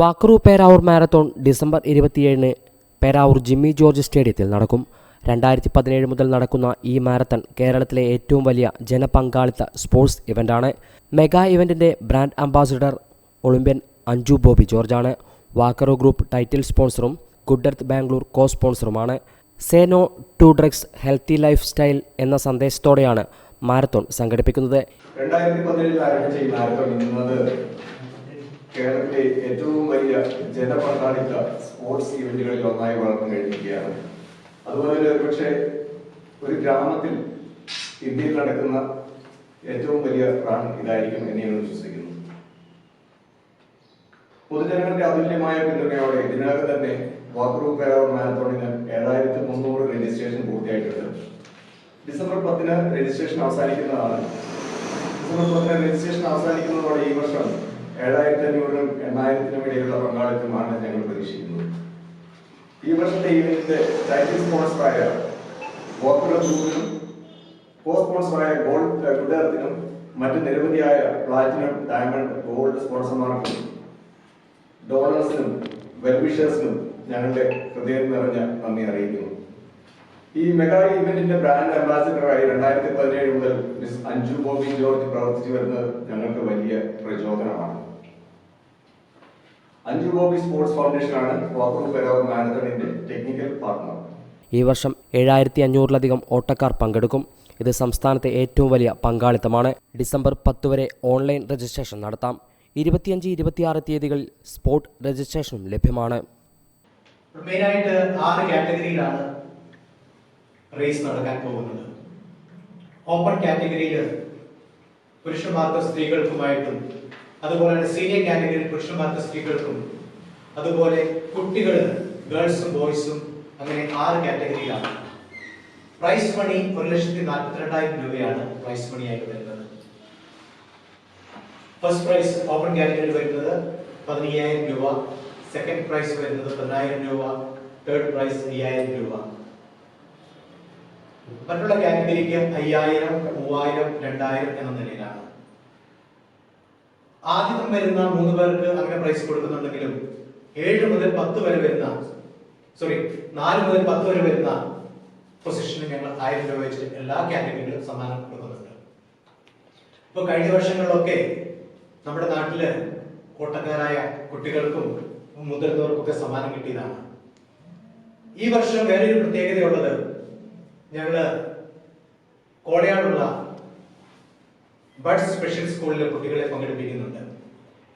വാക്കറു Peravoor marathon December ഇരുപത്തിയേഴിന് പേരാവൂർ ജിമ്മി ജോർജ് സ്റ്റേഡിയത്തിൽ നടക്കും. രണ്ടായിരത്തി പതിനേഴ് മുതൽ നടക്കുന്ന ഈ മാരത്തൺ കേരളത്തിലെ ഏറ്റവും വലിയ ജനപങ്കാളിത്ത സ്പോർട്സ് ഇവന്റാണ് mega ഇവന്റിന്റെ brand ambassador olympian Anju Bobby ജോർജാണ്. Walkaroo group title സ്പോൺസറും good earth Bangalore co സ്പോൺസറുമാണ് say no to drugs healthy lifestyle എന്ന സന്ദേശത്തോടെയാണ് മാരത്തോൺ സംഘടിപ്പിക്കുന്നത്. ആരംഭിച്ച ഈ മാരത്തോൺ കേരളത്തിലെ ഏറ്റവും വലിയ ജനപങ്കാളിത്ത സ്പോർട്സ് ഇവന്റുകളിൽ ഒന്നായി വളർന്നു കഴിഞ്ഞിരിക്കുകയാണ്. അതുപോലെ തന്നെ പക്ഷേ ഒരു ഗ്രാമത്തിൽ ഇന്ത്യയിൽ നടക്കുന്ന ഏറ്റവും വലിയ റൺ ഇതായിരിക്കും എന്ന് വിശ്വസിക്കുന്നു. പൊതുജനങ്ങളുടെ അതുല്യമായ പിന്തുണയോടെ ഇതിനകം തന്നെ വാക്കറു പേരാവൂർ മാരത്തോണിന് ഏഴായിരത്തി മുന്നൂറ് രജിസ്ട്രേഷൻ പൂർത്തിയായിട്ടുണ്ട്. ഡിസംബർ പത്തിന് രജിസ്ട്രേഷൻ അവസാനിക്കുന്നതാണ്. ഡിസംബർ പത്തിന് രജിസ്ട്രേഷൻ അവസാനിക്കുന്നതോടെ ഈ വർഷം ഏഴായിരത്തി അഞ്ഞൂറിനും എണ്ണായിരത്തിനും ഇടയിലുള്ള പങ്കാളിത്തമാണ് ഞങ്ങൾ പ്രതീക്ഷിക്കുന്നത്. ഈ വർഷത്തെ ഇവന്റിന്റെ ടൈറ്റിൽ സ്പോൺസറായ വോക്കർ ഗ്രൂപ്പിനും കോ സ്പോൺസറായ ഗോൾഡ് ഗുഡേർത്തിനും മറ്റ് നിരവധിയായ പ്ലാറ്റിനം ഡയമണ്ട് ഗോൾഡ് സ്പോൺസർമാർക്കും ഡോണേഴ്സിനും വെൽവിഷേഴ്സിനും ഞങ്ങളുടെ ഹൃദയം നിറഞ്ഞ നന്ദി അറിയിക്കുന്നു. ഈ മെഗാ ഇവന്റിന്റെ ബ്രാൻഡ് അംബാസിഡറായി രണ്ടായിരത്തി പതിനേഴ് മുതൽ മിസ് അഞ്ജു ബോബി ജോർജ് പ്രവർത്തിച്ചു വരുന്നത് ഞങ്ങൾക്ക് വലിയ പ്രചോദനമാണ്. അഞ്ജു ബോബി സ്പോർട്സ് ഫൗണ്ടേഷനാണ് വാക്കർ പെരാവർ മാരത്തണിന്റെ ടെക്നിക്കൽ പാർട്ണർ ഈ വർഷം ഏഴായിരത്തി അഞ്ഞൂറിലധികം ഓട്ടക്കാർ പങ്കെടുക്കും. ഇത് സംസ്ഥാനത്തെ ഏറ്റവും വലിയ പങ്കാളിത്തമാണ്. ഡിസംബർ പത്ത് വരെ ഓൺലൈൻ രജിസ്ട്രേഷൻ നടത്താം. ഇരുപത്തിയഞ്ച് ഇരുപത്തിയാറ് തീയതികളിൽ സ്പോട്ട് രജിസ്ട്രേഷനും ലഭ്യമാണ്. മെയിനായിട്ട് ആറ് കാറ്റഗറിയിലാണ് റേസ് നടക്കാൻ പോകുന്നത്. ഓപ്പൺ കാറ്റഗറിയിൽ പുരുഷന്മാർക്കും സ്ത്രീകൾക്കുമായിട്ടും അതുപോലെ സീനിയർ കാറ്റഗറിയിൽ പുരുഷന്മാർക്ക് സ്ത്രീകൾക്കും അതുപോലെ കുട്ടികൾ ഗേൾസും ബോയ്സും അങ്ങനെ ആറ് കാറ്റഗറിയിലാണ് പ്രൈസ് മണി ഒരു ലക്ഷത്തി നാൽപ്പത്തിരണ്ടായിരം രൂപയാണ് പ്രൈസ് മണി ആയിട്ട് വരുന്നത്. ഫസ്റ്റ് പ്രൈസ് ഓപ്പൺ കാറ്റഗറിയിൽ വരുന്നത് പതിനയ്യായിരം രൂപ സെക്കൻഡ് പ്രൈസ് വരുന്നത് പതിനായിരം രൂപ തേർഡ് പ്രൈസ് അയ്യായിരം രൂപ. മറ്റുള്ള കാറ്റഗറിക്ക് അയ്യായിരം മൂവായിരം രണ്ടായിരം എന്ന നിലയിലാണ്. ആദ്യം വരുന്ന മൂന്ന് പേർക്ക് അങ്ങനെ പ്രൈസ് കൊടുക്കുന്നുണ്ടെങ്കിലും ഏഴ് മുതൽ പത്ത് വരെ വരുന്ന സോറി നാല് മുതൽ പത്ത് വരെ വരുന്ന പൊസിഷന് ഞങ്ങൾ ആയിരം രൂപ വെച്ച് എല്ലാ കാറ്റഗറിയിലും സമ്മാനം കൊടുക്കുന്നുണ്ട്. ഇപ്പൊ കഴിഞ്ഞ വർഷങ്ങളിലൊക്കെ നമ്മുടെ നാട്ടിൽ കോട്ടക്കാരായ കുട്ടികൾക്കും മുതിർന്നവർക്കൊക്കെ സമ്മാനം കിട്ടിയതാണ്. ഈ വർഷം വേറൊരു പ്രത്യേകതയുള്ളത് ഞങ്ങൾ കോളയാടുള്ള ബഡ് സ്പെഷ്യൽ സ്കൂളിലെ കുട്ടികളെ പങ്കെടുപ്പിക്കുന്നുണ്ട്.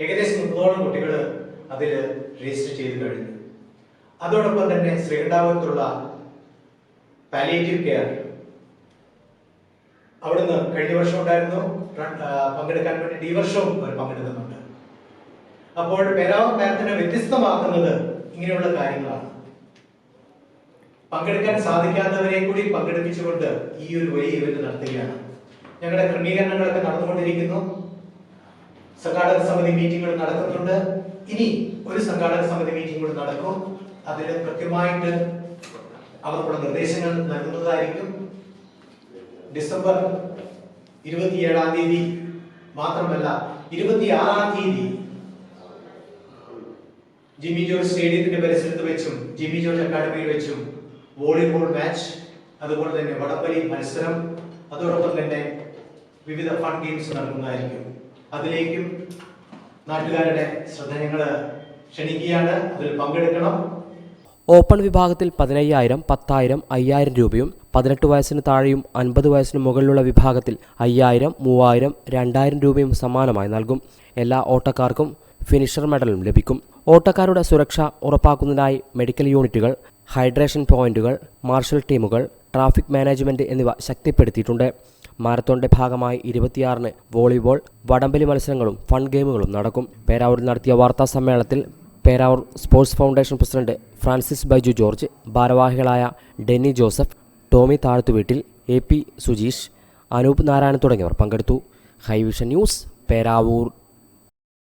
ഏകദേശം മുപ്പതോളം കുട്ടികൾ അതിൽ രജിസ്റ്റർ ചെയ്ത് കഴിഞ്ഞു. അതോടൊപ്പം തന്നെ ശ്രീകണ്ഠാപുരത്തുള്ള പാലിയേറ്റീവ് കെയർ അവിടുന്ന് കഴിഞ്ഞ വർഷം ഉണ്ടായിരുന്നു. പങ്കെടുക്കാൻ വേണ്ടി ഈ വർഷവും അവർ പങ്കെടുക്കുന്നുണ്ട്. അപ്പോൾ പെരാവ് മാരത്തിനെ വ്യത്യസ്തമാക്കുന്നത് ഇങ്ങനെയുള്ള കാര്യങ്ങളാണ്. പങ്കെടുക്കാൻ സാധിക്കാത്തവരെ കൂടി പങ്കെടുപ്പിച്ചുകൊണ്ട് ഈ ഒരു വലിയ ഇവന്റ് നടത്തുകയാണ്. ഞങ്ങളുടെ ക്രമീകരണങ്ങളൊക്കെ നടന്നുകൊണ്ടിരിക്കുന്നു. സംഘാടക സമിതി മീറ്റിംഗുകൾ നടക്കുന്നുണ്ട്. ഇനി ഒരു സംഘാടക സമിതി മീറ്റിംഗ് കൂടി നടക്കും. അതിൽ കൃത്യമായിട്ട് അവർക്കുള്ള നിർദ്ദേശങ്ങൾ നൽകുന്നതായിരിക്കും. ഡിസംബർ ഇരുപത്തിയേഴാം തീയതി മാത്രമല്ല ഇരുപത്തിയാറാം തീയതി ജിമ്മി ജോർജ് സ്റ്റേഡിയത്തിന്റെ പരിസരത്ത് വെച്ചും ജിമ്മി ജോർജ് അക്കാദമിയിൽ വെച്ചും വോളിബോൾ മാച്ച് അതുപോലെ തന്നെ വടംവലി മത്സരം അതോടൊപ്പം തന്നെ വിവിധ ഫൺ ഗെയിംസ് നടക്കുന്നതായിരിക്കും. അതിലേക്കും നാട്ടുകാരുടെ ശ്രദ്ധ ക്ഷണിക്കുകയാണ്. അതിൽ പങ്കെടുക്കണം. ഓപ്പൺ വിഭാഗത്തിൽ പതിനയ്യായിരം പത്തായിരം അയ്യായിരം രൂപയും പതിനെട്ട് വയസ്സിന് താഴെയും അൻപത് വയസ്സിന് മുകളിലുള്ള വിഭാഗത്തിൽ അയ്യായിരം മൂവായിരം രണ്ടായിരം രൂപയും സമ്മാനമായി നൽകും. എല്ലാ ഓട്ടക്കാർക്കും ഫിനിഷർ മെഡലും ലഭിക്കും. ഓട്ടക്കാരുടെ സുരക്ഷ ഉറപ്പാക്കുന്നതിനായി മെഡിക്കൽ യൂണിറ്റുകൾ ഹൈഡ്രേഷൻ പോയിന്റുകൾ മാർഷൽ ടീമുകൾ ട്രാഫിക് മാനേജ്മെന്റ് എന്നിവ ശക്തിപ്പെടുത്തിയിട്ടുണ്ട്. മാരത്തോണിന്റെ ഭാഗമായി ഇരുപത്തിയാറിന് വോളിബോൾ വടംവലി മത്സരങ്ങളും ഫൺ ഗെയിമുകളും നടക്കും. പേരാവൂരിൽ നടത്തിയ വാർത്താ സമ്മേളനത്തിൽ Peravoor sports foundation president Francis Baiju George ഭാരവാഹികളായ ഡെന്നി ജോസഫ് ടോമി താഴത്തുവീട്ടിൽ എ പി സുജീഷ് അനൂപ് നാരായണൻ തുടങ്ങിയവർ പങ്കെടുത്തു. High vision news Peravoor.